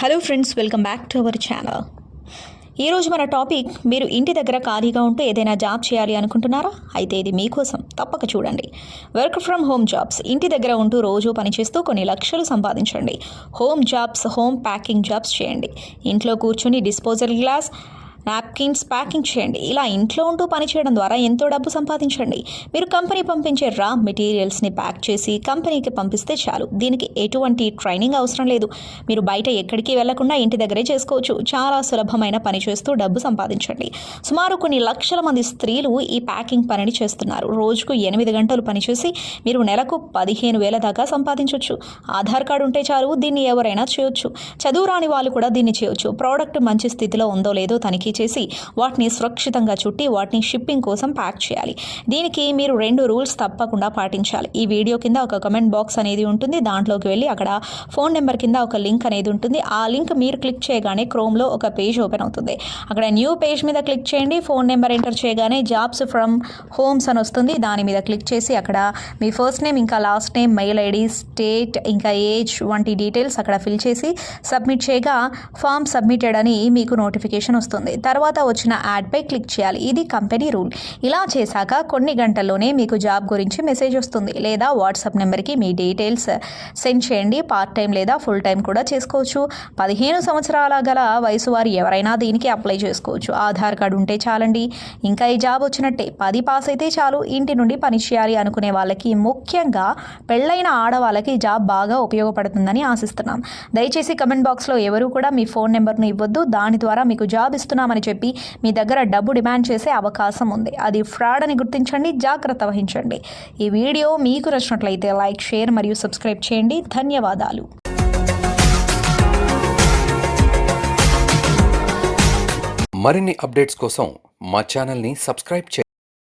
Hello friends welcome back to our channel ఈరోజు మన topic మీరు ఇంటి దగ్గర ఖాళీగా ఉంటూ ఏదైనా జాబ్ చేయాలి అనుకుంటున్నారా? అయితే ఇది మీకోసం. తప్పక చూడండి. వర్క్ ఫ్రమ్ హోమ్ జాబ్స్ ఇంటి దగ్గర ఉంటూ రోజు పనిచేస్తూ కొన్ని లక్షలు సంపాదించండి. Home jobs home packing jobs చేయండి. ఇంట్లో కూర్చుని డిస్పోజల్ గ్లాస్ నాప్కిన్స్ ప్యాకింగ్ చేయండి. ఇలా ఇంట్లో ఉంటూ పని చేయడం ద్వారా ఎంతో డబ్బు సంపాదించండి. మీరు కంపెనీ పంపించే రా మెటీరియల్స్ని ప్యాక్ చేసి కంపెనీకి పంపిస్తే చాలు. దీనికి ఎటువంటి ట్రైనింగ్ అవసరం లేదు. మీరు బయట ఎక్కడికి వెళ్ళకుండా ఇంటి దగ్గరే చేసుకోవచ్చు. చాలా సులభమైన పని చేస్తూ డబ్బు సంపాదించండి. సుమారు కొన్ని లక్షల మంది స్త్రీలు ఈ ప్యాకింగ్ పనిని చేస్తున్నారు. రోజుకు ఎనిమిది గంటలు పనిచేసి మీరు నెలకు పదిహేను వేల దాకా సంపాదించవచ్చు ఆధార్ కార్డు ఉంటే చాలు దీన్ని ఎవరైనా చేయొచ్చు. చదువు రాని వాళ్ళు కూడా దీన్ని చేయొచ్చు. ప్రోడక్ట్ మంచి స్థితిలో ఉందో లేదో తనిఖీ చేసి వాటిని సురక్షితంగా చుట్టి వాటిని షిప్పింగ్ కోసం ప్యాక్ చేయాలి. దీనికి మీరు రెండు రూల్స్ తప్పకుండా పాటించాలి. ఈ వీడియో కింద ఒక కమెంట్ బాక్స్ అనేది ఉంటుంది. దాంట్లోకి వెళ్ళి అక్కడ ఫోన్ నెంబర్ కింద ఒక లింక్ అనేది ఉంటుంది. ఆ లింక్ మీరు క్లిక్ చేయగానే క్రోమ్లో ఒక పేజ్ ఓపెన్ అవుతుంది. అక్కడ న్యూ పేజ్ మీద క్లిక్ చేయండి. ఫోన్ నెంబర్ ఎంటర్ చేయగానే జాబ్స్ ఫ్రమ్ హోమ్స్ అని వస్తుంది. దాని మీద క్లిక్ చేసి అక్కడ మీ ఫస్ట్ నేమ్ ఇంకా last name mail ID state ఇంకా ఏజ్ వంటి డీటెయిల్స్ అక్కడ ఫిల్ చేసి సబ్మిట్ చేయగా ఫామ్ సబ్మిటెడ్ అని మీకు నోటిఫికేషన్ వస్తుంది. తర్వాత వచ్చిన యాడ్పై క్లిక్ చేయాలి. ఇది కంపెనీ రూల్ ఇలా చేశాక కొన్ని గంటల్లోనే మీకు జాబ్ గురించి మెసేజ్ వస్తుంది. లేదా వాట్సాప్ నెంబర్కి మీ డీటెయిల్స్ సెండ్ చేయండి. పార్ట్ టైం లేదా ఫుల్ టైం కూడా చేసుకోవచ్చు. పదిహేను సంవత్సరాల గల వయసు వారు ఎవరైనా దీనికి అప్లై చేసుకోవచ్చు. ఆధార్ కార్డు ఉంటే చాలండి. ఇంకా ఈ జాబ్ వచ్చినట్టే. పది పాస్ అయితే చాలు. ఇంటి నుండి పని చేయాలి అనుకునే వాళ్ళకి ముఖ్యంగా పెళ్ళైన ఆడవాళ్ళకి జాబ్ బాగా ఉపయోగపడుతుందని ఆశిస్తున్నాం. దయచేసి కమెంట్ బాక్స్లో ఎవరు కూడా మీ ఫోన్ నెంబర్ను ఇవ్వద్దు. దాని ద్వారా మీకు జాబ్ ఇస్తున్నాం ఇస్తున్నామని చెప్పి మీ దగ్గర డబ్బు డిమాండ్ చేసే అవకాశం ఉంది. అది ఫ్రాడ్ అని గుర్తించండి జాగ్రత్త వహించండి. ఈ వీడియో మీకు నచ్చినట్లయితే లైక్ షేర్ మరియు సబ్స్క్రైబ్ చేయండి. ధన్యవాదాలు. మరిన్ని అప్డేట్స్ కోసం మా ఛానల్ని సబ్స్క్రైబ్ చేయండి.